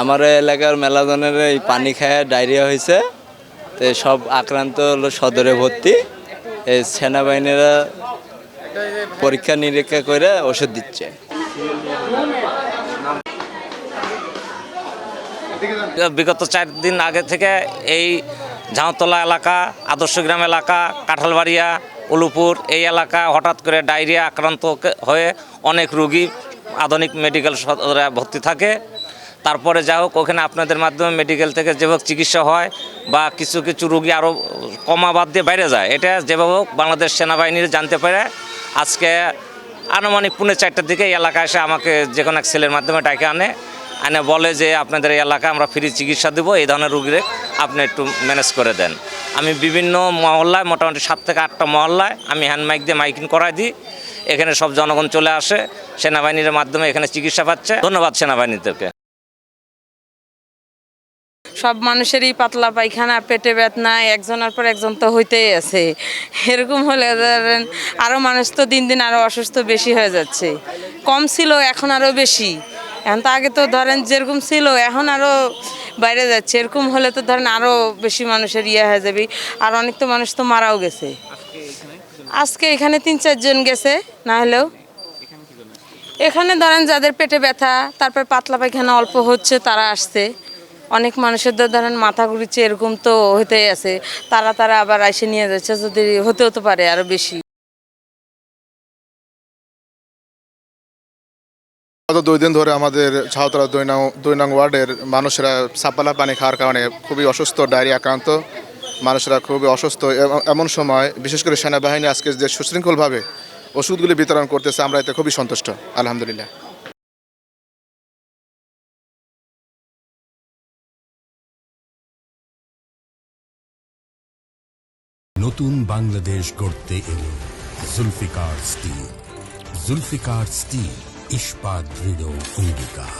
আমার এলাকার মেলাজনের এই পানি খায় ডায়রিয়া হয়েছে। তো সব আক্রান্ত হলো সদরে ভর্তি। এই সেনাবাহিনীরা পরীক্ষা নিরীক্ষা করে ওষুধ দিচ্ছে। বিগত চার দিন আগে থেকে এই ঝাঁতলা এলাকা, আদর্শগ্রাম এলাকা, কাঁঠালবাড়িয়া, উলুপুর, এই এলাকা হঠাৎ করে ডায়রিয়া আক্রান্ত হয়ে অনেক রুগী আধুনিক মেডিকেল সদরে ভর্তি থাকে। তারপরে যা হোক, ওখানে আপনাদের মাধ্যমে মেডিকেল থেকে যেভাবে চিকিৎসা হয় বা কিছু কিছু রুগী আরও কমা বাদ দিয়ে বাইরে যায়। এটা যেভাবে হোক, বাংলাদেশ সেনাবাহিনীর জানতে পারে। আজকে আনুমানিক পুনে চারটার দিকে এই এলাকায় এসে আমাকে যে কোনো এক ছেলের মাধ্যমে ডাকে আনে। আনে বলে যে, আপনাদের এই এলাকায় আমরা ফ্রি চিকিৎসা দেবো, এই ধরনের রুগীরে আপনি একটু ম্যানেজ করে দেন। আমি বিভিন্ন মহল্লায়, মোটামুটি সাত থেকে আটটা মহল্লায় আমি হ্যান্ড মাইক দিয়ে মাইকিং করাই দিই। এখানে সব জনগণ চলে আসে, সেনাবাহিনীর মাধ্যমে এখানে চিকিৎসা পাচ্ছে। ধন্যবাদ সেনাবাহিনীদেরকে। সব মানুষেরই পাতলা পায়খানা, পেটে ব্যথনা একজনের পর একজন তো হইতেই আছে। এরকম হলে ধরেন আরও মানুষ তো দিন দিন আরও অসুস্থ বেশি হয়ে যাচ্ছে। কম ছিল, এখন আরও বেশি। এখন তো আগে তো ধরেন যেরকম ছিল, এখন আরও বাইরে যাচ্ছে। এরকম হলে তো ধরেন আরও বেশি মানুষের ইয়ে হয়ে যাবে। আর অনেক তো মানুষ তো মারাও গেছে। আজকে এখানে তিন চারজন গেছে না হলেও। এখানে ধরেন যাদের পেটে ব্যথা তারপর পাতলা পায়খানা অল্প হচ্ছে তারা আসছে। অনেক মানুষের তো ধরেন মাথা ঘুরিচ্ছে এরকম তো হতেই আছে। তারা তারা আবার এসে নিয়ে যাচ্ছে যদি হতে হতে পারে আরও বেশি। গত দুই দিন ধরে আমাদের ছাউতলা দুই নং দুই নং ওয়ার্ডের মানুষেরা সাপালা পানি খাওয়ার কারণে খুবই অসুস্থ, ডায়রিয়া আক্রান্ত। মানুষরা খুবই অসুস্থ। এম- এমন সময়, বিশেষ করে সেনাবাহিনী আজকে যে সুশৃঙ্খলভাবে ওষুধগুলি বিতরণ করতেছে, আমরা এতে খুবই সন্তুষ্ট। আলহামদুলিল্লাহ। নতুন বাংলাদেশ গড়তে এলো জুলফিকার স্টিল। জুলফিকার স্টিল। ইস্পাত দৃঢ় অঙ্গীকার।